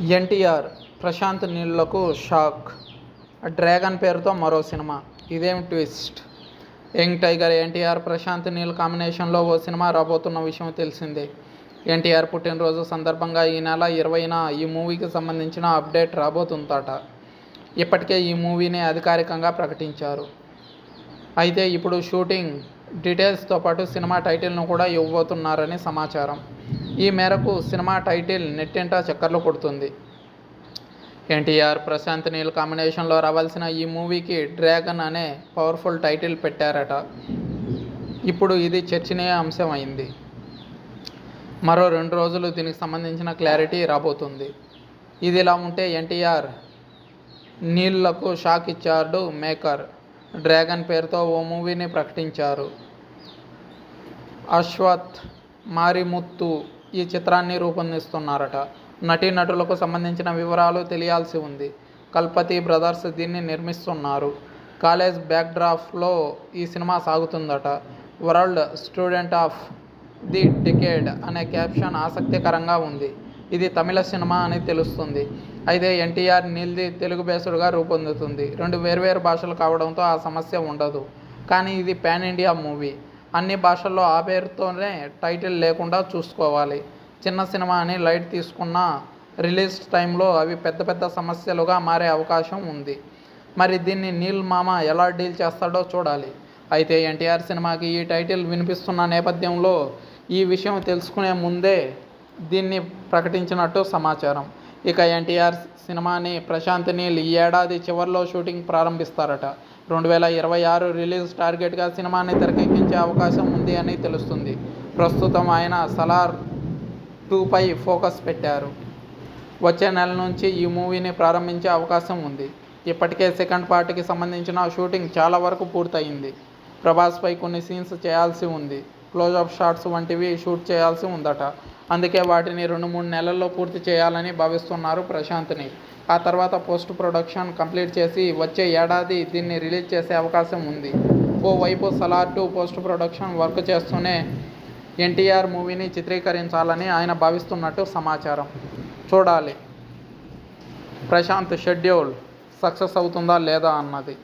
ఎన్టీఆర్ ప్రశాంత్ నీళ్ళకు shock. Dragon పేరుతో మరో సినిమా. ఇదేం twist? Young tiger NTR Prashanth Neel కాంబినేషన్లో ఓ సినిమా రాబోతున్న విషయం తెలిసిందే. ఎన్టీఆర్ పుట్టినరోజు సందర్భంగా ఈ నెల ఇరవైన ఈ మూవీకి సంబంధించిన అప్డేట్ రాబోతుందట. ఇప్పటికే ఈ మూవీని అధికారికంగా ప్రకటించారు. అయితే ఇప్పుడు షూటింగ్ డీటెయిల్స్తో పాటు సినిమా టైటిల్ను కూడా ఇవ్వబోతున్నారని సమాచారం. ఈ మేరకు సినిమా టైటిల్ నెట్టింటా చక్కర్లు కొడుతుంది. ఎన్టీఆర్ ప్రశాంత్ నీల్ కాంబినేషన్లో రావాల్సిన ఈ మూవీకి డ్రాగన్ అనే పవర్ఫుల్ టైటిల్ పెట్టారట. ఇప్పుడు ఇది చర్చనీయ అంశం అయింది. మరో రెండు రోజులు దీనికి సంబంధించిన క్లారిటీ రాబోతుంది. ఇది ఇలా ఉంటే ఎన్టీఆర్ నీళ్ళకు షాక్ ఇచ్చాడు మేకర్. డ్రాగన్ పేరుతో ఓ మూవీని ప్రకటించారు. అశ్వత్ మారిముత్తు ఈ చిత్రాన్ని రూపొందిస్తున్నారట. నటీనటులకు సంబంధించిన వివరాలు తెలియాల్సి ఉంది. కల్పతి బ్రదర్స్ దీన్ని నిర్మిస్తున్నారు. కాలేజ్ బ్యాక్డ్రాఫ్లో ఈ cinema సాగుతుందట. World student of the decade అనే క్యాప్షన్ ఆసక్తికరంగా ఉంది. ఇది తమిళ సినిమా అని తెలుస్తుంది. అయితే ఎన్టీఆర్ నీల్ది తెలుగు బేస్డ్గా రూపొందుతుంది. రెండు వేర్వేరు భాషలు కావడంతో ఆ సమస్య ఉండదు. కానీ ఇది పాన్ ఇండియా మూవీ. అన్ని భాషల్లో ఆ పేరుతోనే టైటిల్ లేకుండా చూసుకోవాలి. చిన్న సినిమా అని లైట్ తీసుకున్న రిలీజ్ టైంలో అవి పెద్ద పెద్ద సమస్యలుగా మారే అవకాశం ఉంది. మరి దీన్ని నీల్ మామ ఎలా డీల్ చేస్తాడో చూడాలి. అయితే ఎన్టీఆర్ సినిమాకి ఈ టైటిల్ వినిపిస్తున్న నేపథ్యంలో ఈ విషయం తెలుసుకునే ముందే దీన్ని ప్రకటించినట్టు సమాచారం. ఇక ఎన్టీఆర్ సినిమాని ప్రశాంత్ నీల్ ఈ ఏడాది చివరిలో షూటింగ్ ప్రారంభిస్తారట. రెండు వేల ఇరవై ఆరు రిలీజ్ టార్గెట్గా సినిమాని తెరకెక్కించే అవకాశం ఉంది అని తెలుస్తుంది. ప్రస్తుతం ఆయన సలార్ టూపై ఫోకస్ పెట్టారు. వచ్చే నెల నుంచి ఈ మూవీని ప్రారంభించే అవకాశం ఉంది. ఇప్పటికే సెకండ్ పార్ట్కి సంబంధించిన షూటింగ్ చాలా వరకు పూర్తయింది. ప్రభాస్పై కొన్ని సీన్స్ చేయాల్సి ఉంది. క్లోజ్అప్ షాట్స్ వంటివి షూట్ చేయాల్సి ఉందట. అందుకే వాటిని రెండు మూడు నెలల్లో పూర్తి చేయాలని భావిస్తున్నారు ప్రశాంత్ని. ఆ తర్వాత పోస్ట్ ప్రొడక్షన్ కంప్లీట్ చేసి వచ్చే ఏడాది దీన్ని రిలీజ్ చేసే అవకాశం ఉంది. ఓవైపు Salaar two post production work చేస్తూనే ఎన్టీఆర్ మూవీని చిత్రీకరించాలని ఆయన భావిస్తున్నట్టు సమాచారం. చూడాలి. ప్రశాంత్ షెడ్యూల్ సక్సెస్ అవుతుందా లేదా అన్నది.